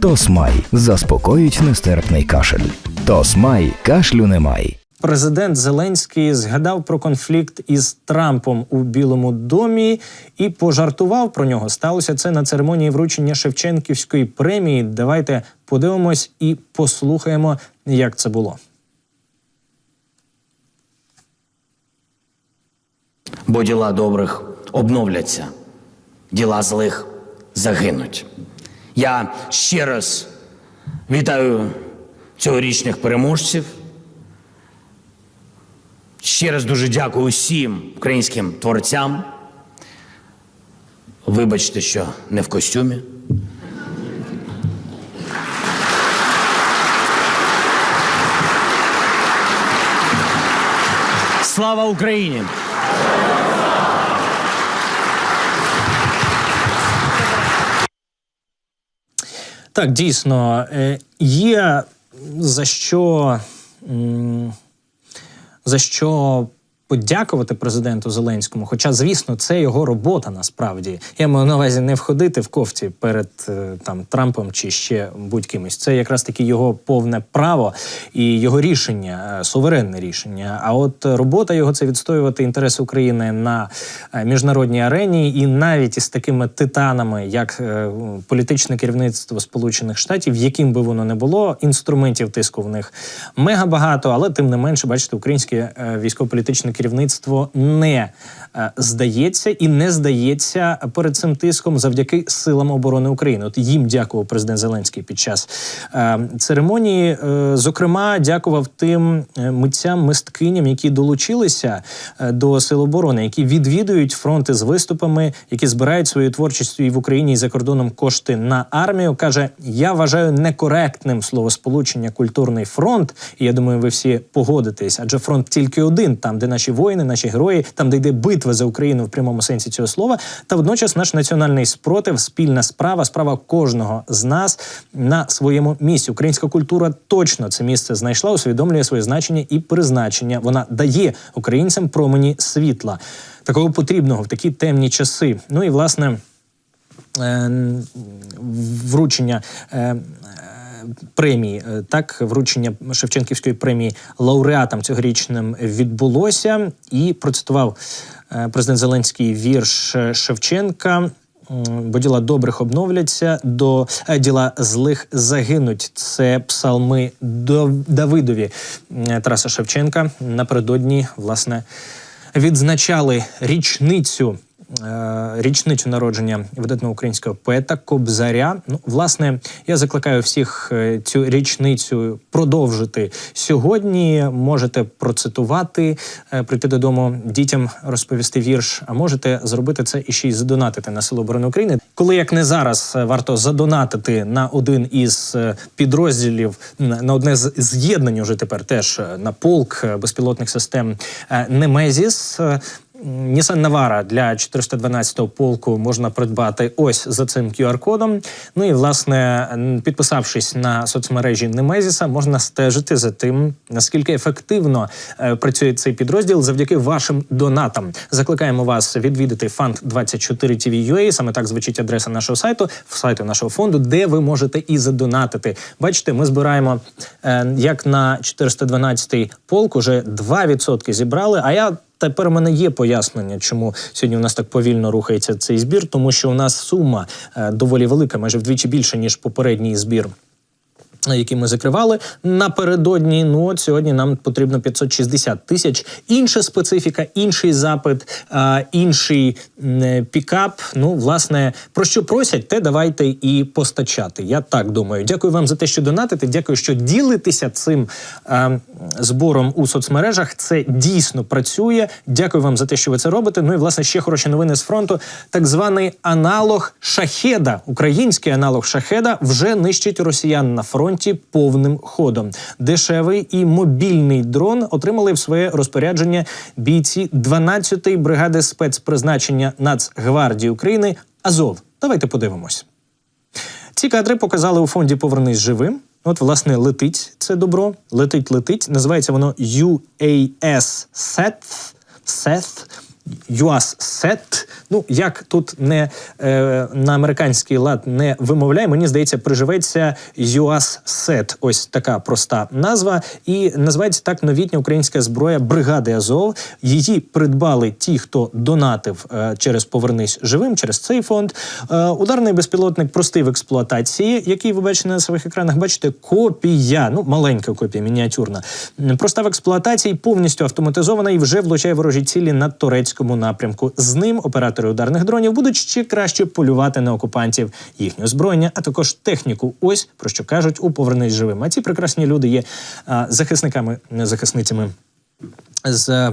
Тосмай заспокоїть нестерпний кашель. Тосмай кашлю немає. Президент Зеленський згадав про конфлікт із Трампом у Білому домі і пожартував про нього. Сталося це на церемонії вручення Шевченківської премії. Давайте подивимось і послухаємо, як це було. бо діла добрих обновляться, діла злих загинуть. Я ще раз вітаю цьогорічних переможців. Ще раз дуже дякую усім українським творцям. Вибачте, що не в костюмі. Слава Україні! Так, дійсно, е, є за що, за що подякувати президенту Зеленському. Хоча, звісно, це його робота насправді. Я маю на увазі не входити в кофті перед е, там Трампом чи ще будь-кимось. Це якраз таки його повне право і його рішення, е, суверенне рішення. А от робота його це відстоювати інтереси України на е, міжнародній арені, і навіть із такими титанами, як політичне керівництво Сполучених Штатів, яким би воно не було, інструментів тиску в них мега багато, але тим не менше, бачите, українське військово-політичне керівництво не е, здається і не здається перед цим тиском завдяки силам оборони України. От їм дякував президент Зеленський під час е, церемонії. Е, зокрема, дякував тим митцям, мисткиням, які долучилися до сил оборони, які відвідують фронти з виступами, які збирають свою творчістю і в Україні і за кордоном кошти на армію. каже: я вважаю некоректним словосполучення культурний фронт. І я думаю, ви всі погодитесь, адже фронт тільки один, там, де наші воїни, наші герої, там, де йде битва за Україну в прямому сенсі цього слова. Та водночас наш національний спротив, спільна справа, справа кожного з нас на своєму місці. Українська культура точно це місце знайшла, усвідомлює своє значення і призначення. Вона дає українцям промені світла, такого потрібного в такі темні часи. Ну і власне. е, Вручення е, премії, е, так вручення Шевченківської премії лауреатам цьогорічним відбулося, і процитував е, президент Зеленський вірш Шевченка. Бо діла добрих обновляться, до е, діла злих загинуть. Це псалми до Давидові Тараса Шевченка. Напередодні власне відзначали річницю. Е, Річницю народження видатного українського поета Кобзаря. Ну, власне, я закликаю всіх е, цю річницю продовжити сьогодні. Можете процитувати, е, прийти додому дітям розповісти вірш. А можете зробити це і ще й задонатити на Силу оборони України. Коли як не зараз варто задонатити на один із підрозділів, на одне з з'єднань уже тепер теж на полк безпілотних систем Немезіс. Нісан Навара для 412-го полку можна придбати ось за цим QR-кодом. Ну і власне, підписавшись на соцмережі Немезіса, можна стежити за тим, наскільки ефективно е, працює цей підрозділ завдяки вашим донатам. Закликаємо вас відвідати фонд 24 TV Саме так звучить адреса нашого сайту, сайту нашого фонду, де ви можете і задонатити. Бачите, ми збираємо е, як на 412-й полк, уже 2% зібрали. А я Тепер у мене є пояснення, чому сьогодні у нас так повільно рухається цей збір, тому що у нас сума е, доволі велика, майже вдвічі більше ніж попередній збір. Які ми закривали напередодні. Ну от сьогодні нам потрібно 560 тисяч. Інша специфіка, інший запит, інший м, е, пікап. Ну, власне, про що просять, те давайте і постачати. Я так думаю. Дякую вам за те, що донатите. Дякую, що ділитеся цим збором у соцмережах. Це дійсно працює. Дякую вам за те, що ви це робите. Ну і власне ще хороші новини з фронту. Так званий аналог шахеда, український аналог шахеда, вже нищить росіян на фронті повним ходом. Дешевий і мобільний дрон отримали в своє розпорядження бійці 12-ї бригади спецпризначення Нацгвардії України Азов. Давайте подивимось. Ці кадри показали у фонді Повернись живим. От, власне, летить це добро. Летить, летить. Називається воно UAS Seth. Seth. UASSET. Ну, як тут не е, на американський лад не вимовляє, мені здається, приживеться UASSET. Ось така проста назва. І називається так новітня українська зброя бригади Азов. Її придбали ті, хто донатив е, через Повернись живим, через цей фонд. Е, ударний безпілотник простий в експлуатації, який ви бачите на своїх екранах. Бачите, копія, ну маленька копія, мініатюрна. Проста в експлуатації, повністю автоматизована і вже влучає ворожі цілі на турецькому напрямку. З ним оператори ударних дронів будуть ще краще полювати на окупантів, їхнє озброєння, а також техніку. Ось про що кажуть у повернись живим. А ці прекрасні люди є а, захисниками, захисницями з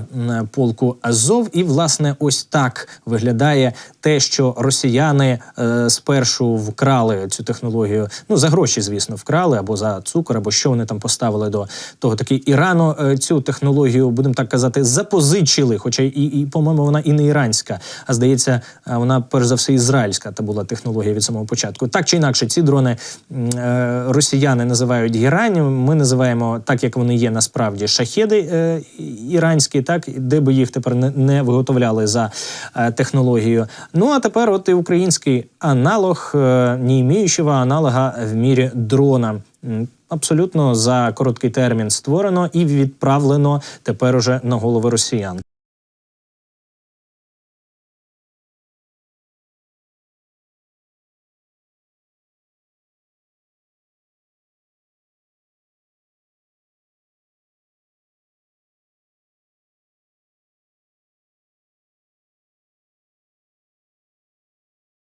полку Азов. І власне ось так виглядає те, що росіяни е, спершу вкрали цю технологію. Ну за гроші, звісно, вкрали або за цукор, або що вони там поставили до того. Таки Ірану е, цю технологію, будемо так казати, запозичили. Хоча і, і по-моєму, вона і не іранська, а здається, е, вона перш за все ізраїльська. Та була технологія від самого початку. Так чи інакше, ці дрони е, росіяни називають гірань. Ми називаємо так, як вони є насправді шахеди е, іранські, так де би їх тепер не, виготовляли за е, технологією. Ну а тепер, от і український аналог, не іміючого аналога в мірі дрона. Абсолютно за короткий термін створено і відправлено тепер уже на голови росіян.